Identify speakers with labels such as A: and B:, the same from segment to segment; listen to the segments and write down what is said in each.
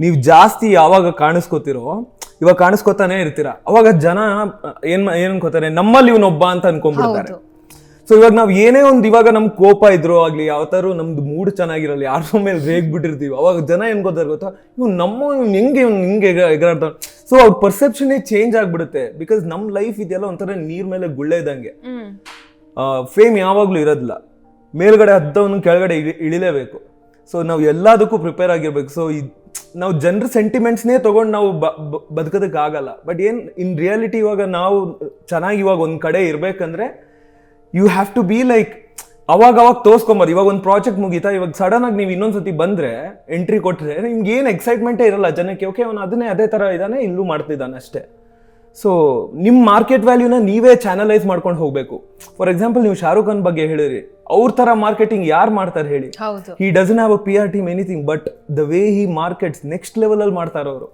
A: ನೀವು ಜಾಸ್ತಿ ಯಾವಾಗ ಕಾಣಿಸ್ಕೋತಿರೋ ಇವಾಗ ಕಾಣಿಸ್ಕೊತಾನೆ ಇರ್ತೀರ. ಅವಾಗ ಜನ ಏನ್ ಏನ್ ಅನ್ಕೋತಾರೆ ನಮ್ಮಲ್ಲಿ ಇವನೊಬ್ಬ ಅಂತ ಅನ್ಕೊಂಡ್ಬಿಡ್ತಾರೆ. ಸೊ ಇವಾಗ ನಾವು ಏನೇ ಒಂದು ಇವಾಗ ನಮ್ ಕೋಪ ಇದ್ರು ಆಗ್ಲಿ ಯಾವ ತರ ನಮ್ದು ಮೂಡ್ ಚೆನ್ನಾಗಿರಲ್ಲ ಯಾರ ಮೇಲೆ ರೇಗ್ ಬಿಟ್ಟಿರ್ತೀವಿ ಅವಾಗ ಜನ ಏನ್ ಗೊತ್ತಾರ ಗೊತ್ತಾ ಇವ್ ನಮ್ಮ ಇವ್ ಹೆಂಗೆ ಇವ್ನ್ ಹಿಂಗೆ ಎಗರಾಡ್ತಾನೆ ಸೊ ಅವ್ರ ಪರ್ಸೆಪ್ಷನ್ ಚೇಂಜ್ ಆಗ್ಬಿಡುತ್ತೆ ಬಿಕಾಸ್ ನಮ್ ಲೈಫ್ ಇದೆಯಲ್ಲ ಒಂಥರ ನೀರ್ ಮೇಲೆ ಗುಳ್ಳೆ ಇದ್ದಂಗೆ. ಫೇಮ್ ಯಾವಾಗ್ಲೂ ಇರೋದಿಲ್ಲ. ಮೇಲ್ಗಡೆ ಹದ್ದವನು ಕೆಳಗಡೆ ಇಳಿ- ಇಳಿಲೇಬೇಕು. ಸೊ ನಾವು ಎಲ್ಲದಕ್ಕೂ ಪ್ರಿಪೇರ್ ಆಗಿರ್ಬೇಕು. ಸೊ ನಾವು ಜನರ ಸೆಂಟಿಮೆಂಟ್ಸ್ನೇ ತೊಗೊಂಡು ನಾವು ಬದುಕೋದಕ್ಕೆ ಆಗಲ್ಲ ಬಟ್ ಏನು ಇನ್ ರಿಯಾಲಿಟಿ ಇವಾಗ ನಾವು ಚೆನ್ನಾಗಿ ಇವಾಗ ಒಂದು ಕಡೆ ಇರಬೇಕಂದ್ರೆ you have to be like ಅವಾಗ ಅವಾಗ ತೋರ್ಸ್ಕೊಂಬಾರ. ಇವಾಗ ಒಂದು ಪ್ರಾಜೆಕ್ಟ್ ಮುಗೀತಾ, ಇವಾಗ ಸಡನ್ ಆಗಿ ನೀವು ಇನ್ನೊಂದು ಸತಿ ಬಂದರೆ ಎಂಟ್ರಿ ಕೊಟ್ಟರೆ ನಿಮ್ಗೆ ಏನು ಎಕ್ಸೈಟ್ಮೆಂಟೇ ಇರಲ್ಲ ಜನಕ್ಕೆ. ಓಕೆ ಅವನು ಅದನ್ನೇ, ಅದೇ ಥರ ಇದ್ದಾನೆ ಇಲ್ಲೂ ಮಾಡ್ತಿದ್ದಾನೆ ಅಷ್ಟೇ. ಸೊ ನಿಮ್ಮ ಮಾರ್ಕೆಟ್ ವ್ಯಾಲ್ಯೂನ ನೀವೇ ಚಾನಲೈಸ್ ಮಾಡ್ಕೊಂಡು ಹೋಗ್ಬೇಕು. ಫಾರ್ ಎಕ್ಸಾಂಪಲ್ ನೀವು ಶಾರುಖ್ ಖಾನ್ ಬಗ್ಗೆ ಹೇಳಿರಿ. ಅವ್ರ ತರ ಮಾರ್ಕೆಟಿಂಗ್ ಯಾರು ಮಾಡ್ತಾರೆ ಹೇಳಿ? He doesn't have a P R team anything but the way he markets next level ಅಲ್ಲಿ ಮಾಡ್ತಾರೆ ಅವರು.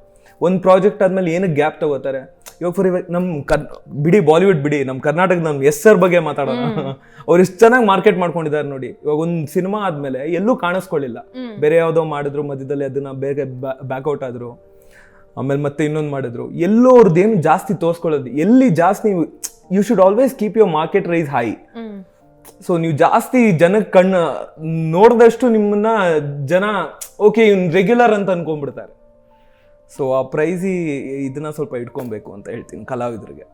A: ಒಂದು ಪ್ರಾಜೆಕ್ಟ್ ಆದ್ಮೇಲೆ ಏನಕ್ಕೆ ಗ್ಯಾಪ್ ತಗೋತಾರೆ? ಇವಾಗ ಫಾರ್ ಇವಾಗ ನಮ್ಮ ಕರ್ ಬಿಡಿ ಬಾಲಿವುಡ್ ಬಿಡಿ ನಮ್ಮ ಕರ್ನಾಟಕದ ನಮ್ಮ ಎಸ್ ಆರ್ ಬಗ್ಗೆ ಮಾತಾಡೋಣ. ಅವ್ರು ಎಷ್ಟು ಚೆನ್ನಾಗಿ ಮಾರ್ಕೆಟ್ ಮಾಡ್ಕೊಂಡಿದ್ದಾರೆ ನೋಡಿ. ಇವಾಗ ಒಂದು ಸಿನಿಮಾ ಆದ್ಮೇಲೆ ಎಲ್ಲೂ ಕಾಣಿಸ್ಕೊಳ್ಳಿಲ್ಲ ಬೇರೆ ಯಾವುದೋ ಮಾಡಿದ್ರು ಮಧ್ಯದಲ್ಲಿ ಅದನ್ನ ಬೇಗ ಬ್ಯಾಕ್ಔಟ್ ಆದ್ರು. ಆಮೇಲೆ ಮತ್ತೆ ಇನ್ನೊಂದು ಮಾಡಿದ್ರು. ಎಲ್ಲೋ ಅವ್ರದ್ದೇನು ಜಾಸ್ತಿ ತೋರಿಸ್ಕೊಳ್ಳೋದು? ಎಲ್ಲಿ ಜಾಸ್ತಿ ನೀವು you should always keep your market rise high so ನೀವು ಜಾಸ್ತಿ ಜನಕ್ಕೆ ಕಣ್ಣು ನೋಡಿದಷ್ಟು ನಿಮ್ಮನ್ನ ಜನ ಓಕೆ ಇವ್ನು ರೆಗ್ಯುಲರ್ ಅಂತ ಅನ್ಕೊಂಡ್ಬಿಡ್ತಾರೆ. ಸೊ ಆ ಪ್ರೈಸಿ ಇದನ್ನ ಸ್ವಲ್ಪ ಇಟ್ಕೊಬೇಕು ಅಂತ ಹೇಳ್ತೀನಿ ಕಲಾವಿದರಿಗೆ.